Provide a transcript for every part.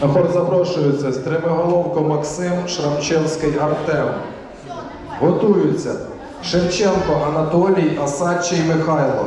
Хор запрошується Стримиголовко Максим, Шрамчевський Артем. Готуються Шевченко Анатолій, Асадчий Михайло.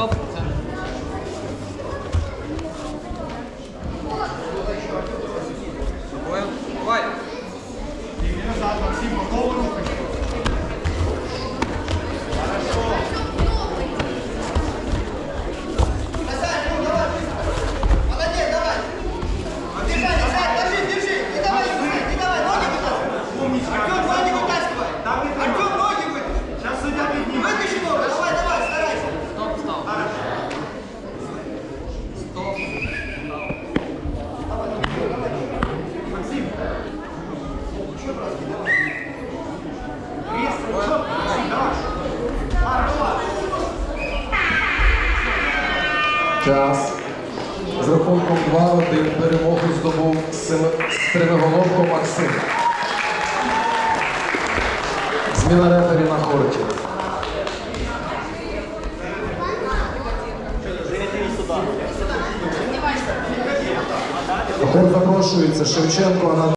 컵? Час. З рахунком 2-1 перемогу здобув Стримиголовко Максим. Зміна реперів на хорті. Хор запрошується Шевченко.